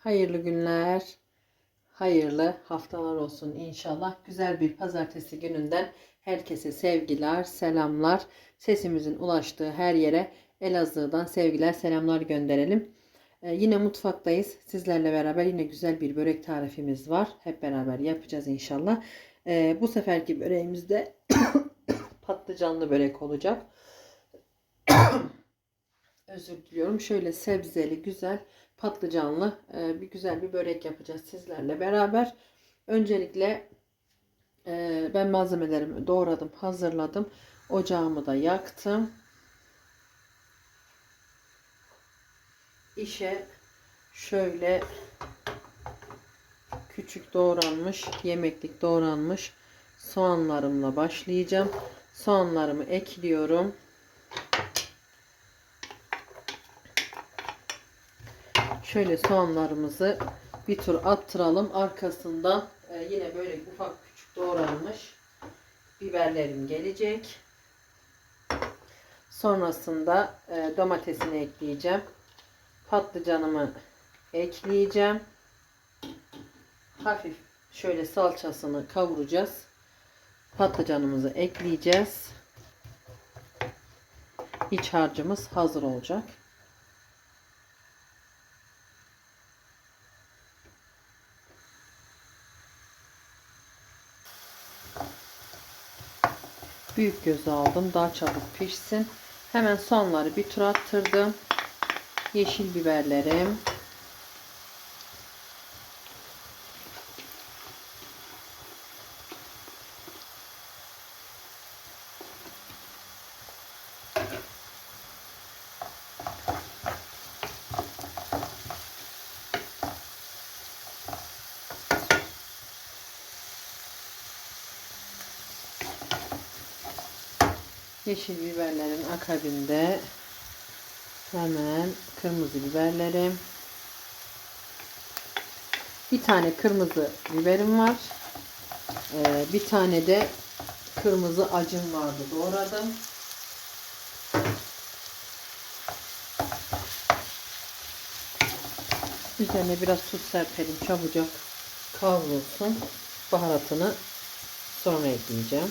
Hayırlı günler, hayırlı haftalar olsun inşallah. Güzel bir pazartesi gününden herkese sevgiler, selamlar. Sesimizin ulaştığı her yere Elazığ'dan sevgiler, selamlar gönderelim. Ee, yine mutfaktayız. Sizlerle beraber yine güzel bir börek tarifimiz var. Hep beraber yapacağız inşallah. Ee, bu seferki böreğimizde patlıcanlı börek olacak. Özür diliyorum. Şöyle sebzeli, güzel patlıcanlı e, bir güzel bir börek yapacağız sizlerle beraber. Öncelikle e, ben malzemelerimi doğradım, hazırladım. Ocağımı da yaktım. İşe şöyle küçük doğranmış, yemeklik doğranmış soğanlarımla başlayacağım. Soğanlarımı ekliyorum. Şöyle soğanlarımızı bir tur attıralım. Arkasından e, yine böyle ufak küçük doğranmış biberlerim gelecek. Sonrasında e, domatesini ekleyeceğim. Patlıcanımı ekleyeceğim. Hafif şöyle salçasını kavuracağız. Patlıcanımızı ekleyeceğiz. İç harcımız hazır olacak. Büyük göz aldım. Daha çabuk pişsin. Hemen sonları bir tur attırdım. Yeşil biberlerim. Yeşil biberlerin akabinde hemen kırmızı biberlerim. Bir tane kırmızı biberim var. Ee, bir tane de kırmızı acım vardı. Doğradım. Üzerine biraz tuz serpelim. Çabucak kavrulsun. Baharatını sonra ekleyeceğim.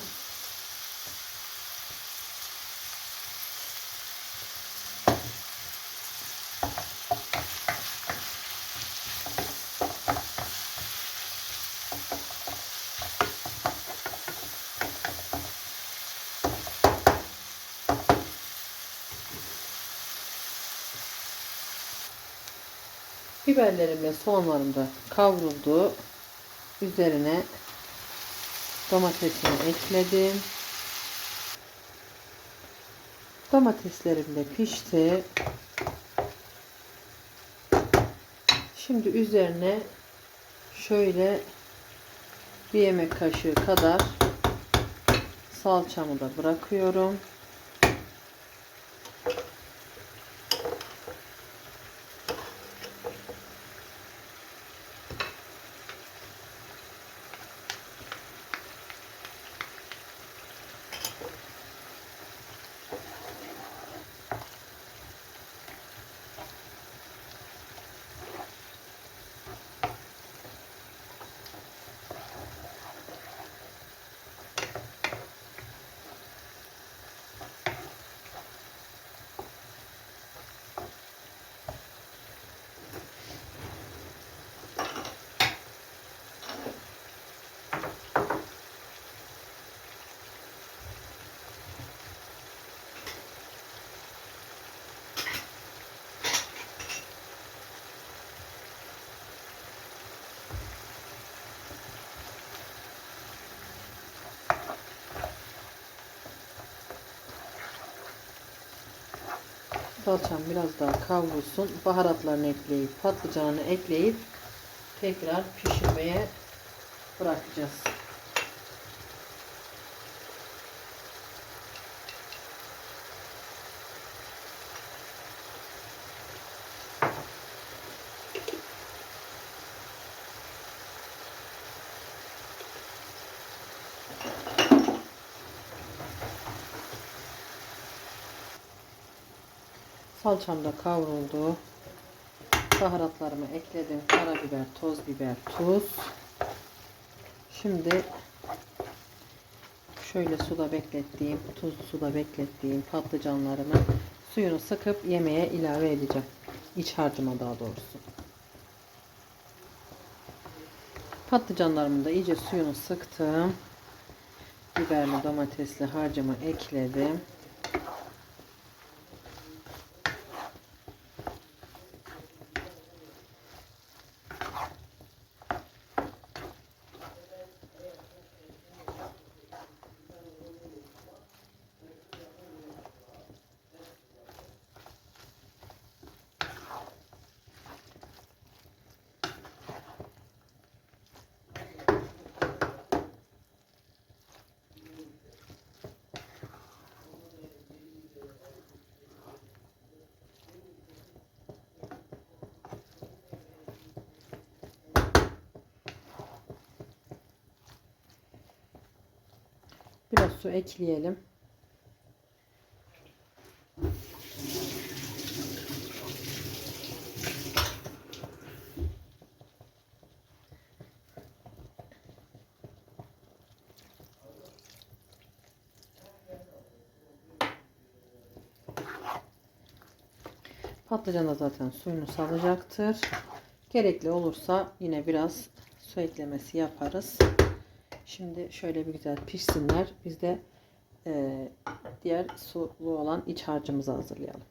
Biberlerim ve soğanlarım da kavruldu. Üzerine domatesimi ekledim. Domateslerim de pişti. Şimdi üzerine şöyle bir yemek kaşığı kadar salçamı da bırakıyorum. Salçam biraz daha kavrulsun. Baharatlarını ekleyip patlıcanını ekleyip tekrar pişirmeye bırakacağız. Salçam da kavruldu. Baharatlarımı ekledim. Karabiber, toz biber, tuz. Şimdi şöyle suda beklettiğim, tuzlu suda beklettiğim patlıcanlarımı suyunu sıkıp yemeğe ilave edeceğim. İç harcıma daha doğrusu. Patlıcanlarımı da iyice suyunu sıktım. Biberli domatesli harcımı ekledim. Su ekleyelim. Patlıcan da zaten suyunu salacaktır. Gerekli olursa yine biraz su eklemesi yaparız. Şimdi şöyle bir güzel pişsinler. Biz de e, diğer sulu olan iç harcımızı hazırlayalım.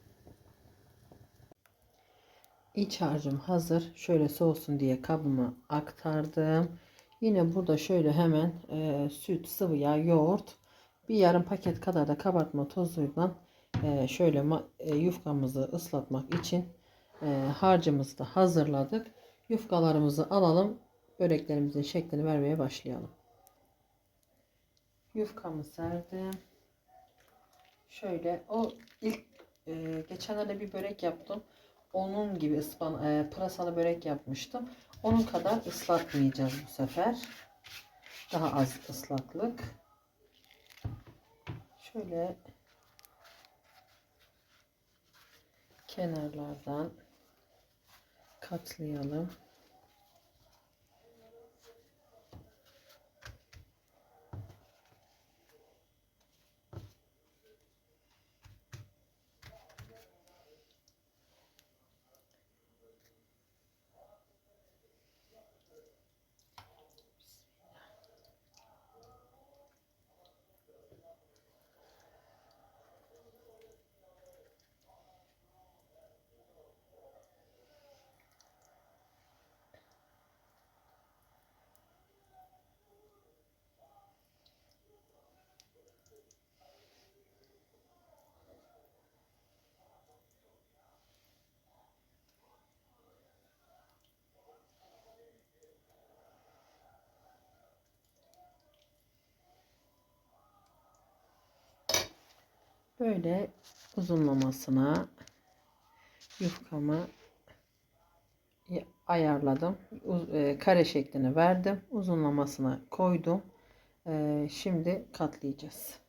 İç harcım hazır. Şöyle soğusun diye kabıma aktardım. Yine burada şöyle hemen e, süt, sıvı yağ, yoğurt, bir yarım paket kadar da kabartma tozuyla e, şöyle e, yufkamızı ıslatmak için e, harcımızı da hazırladık. Yufkalarımızı alalım. Böreklerimizin şeklini vermeye başlayalım. Yufkamı serdim. Şöyle o ilk e, geçenlerde bir börek yaptım. Onun gibi ıspan e, pırasalı börek yapmıştım. Onun kadar ıslatmayacağız bu sefer. Daha az ıslaklık. Şöyle kenarlardan katlayalım. Böyle uzunlamasına yufkamı ayarladım. E, Kare şeklini verdim. Uzunlamasına koydum. E, Şimdi katlayacağız.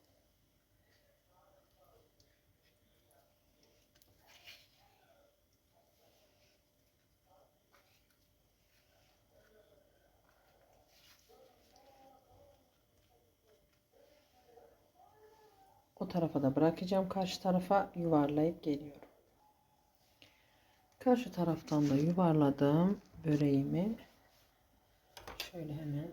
Tarafa da bırakacağım. Karşı tarafa yuvarlayıp geliyorum. Karşı taraftan da yuvarladım böreğimi. Şöyle hemen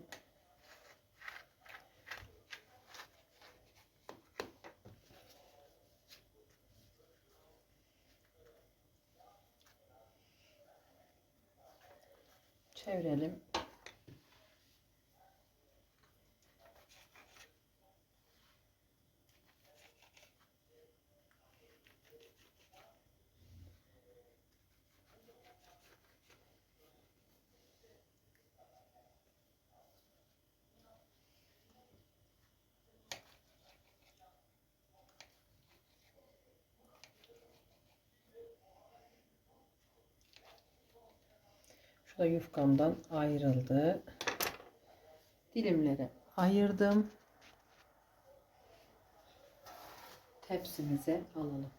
çevirelim. Da yufkamdan ayrıldı. Dilimlere ayırdım. Tepsimize alalım.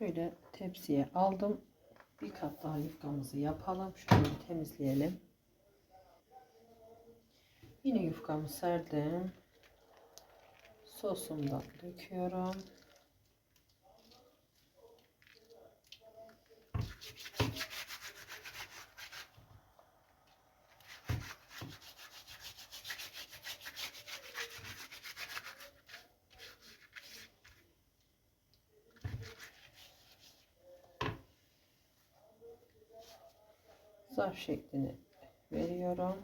Şöyle tepsiye aldım. Bir kat daha yufkamızı yapalım. Şöyle temizleyelim. Yine yufkamı serdim. Sosumdan döküyorum. Zarf şeklini veriyorum.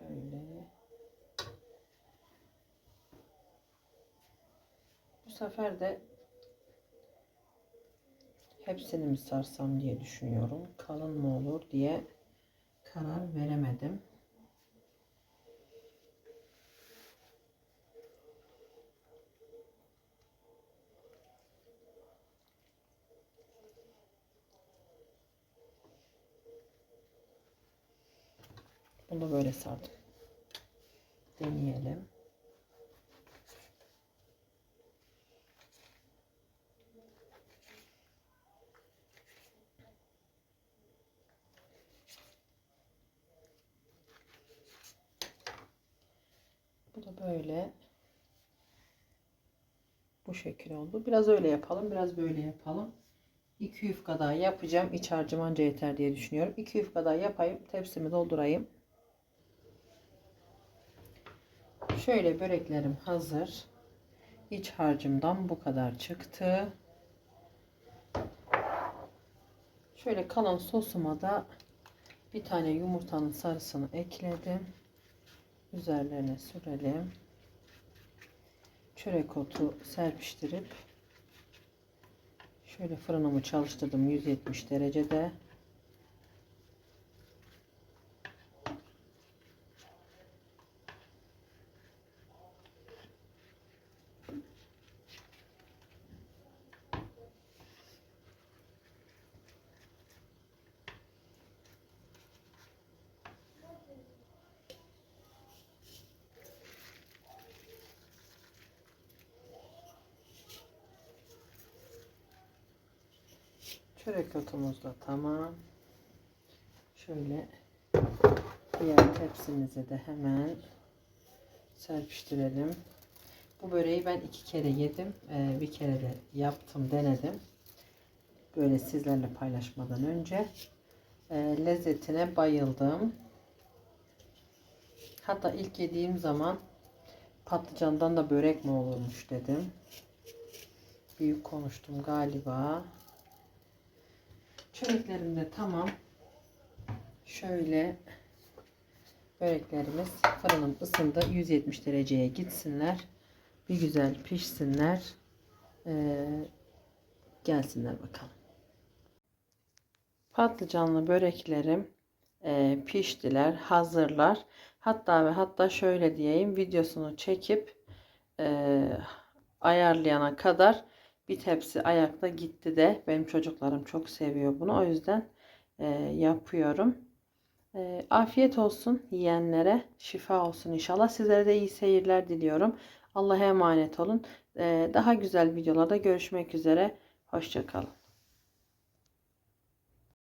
Şöyle. Bu sefer de hepsini mi sarsam diye düşünüyorum. Kalın mı olur diye karar veremedim. Bunu böyle sardım. Deneyelim. Bu da böyle bu şekil oldu. Biraz öyle yapalım, biraz böyle yapalım. 2 yufka daha yapacağım. İç harcım anca yeter diye düşünüyorum. 2 yufka daha yapayım. Tepsimi doldurayım. Şöyle böreklerim hazır. İç harcımdan bu kadar çıktı. Şöyle kalan sosuma da bir tane yumurtanın sarısını ekledim. Üzerlerine sürelim. Çörek otu serpiştirip şöyle fırınımı çalıştırdım 170 derecede. Çörek otumuz da tamam. Şöyle diğer tepsimize de hemen serpiştirelim. Bu böreği ben iki kere yedim. Ee, bir kere de yaptım, denedim. Böyle sizlerle paylaşmadan önce. Ee, lezzetine bayıldım. Hatta ilk yediğim zaman patlıcandan da börek mi olurmuş dedim. Büyük konuştum galiba. Çöreklerim de tamam. Şöyle böreklerimiz fırınım ısındı. 170 dereceye gitsinler. Bir güzel pişsinler. Ee, gelsinler bakalım. Patlıcanlı böreklerim e, piştiler. Hazırlar. Hatta ve hatta şöyle diyeyim. Videosunu çekip e, ayarlayana kadar bir tepsi ayakta gitti de benim çocuklarım çok seviyor bunu. O yüzden e, yapıyorum. E, afiyet olsun yiyenlere. Şifa olsun inşallah. Sizlere de iyi seyirler diliyorum. Allah'a emanet olun. E, daha güzel videolarda görüşmek üzere. Hoşçakalın.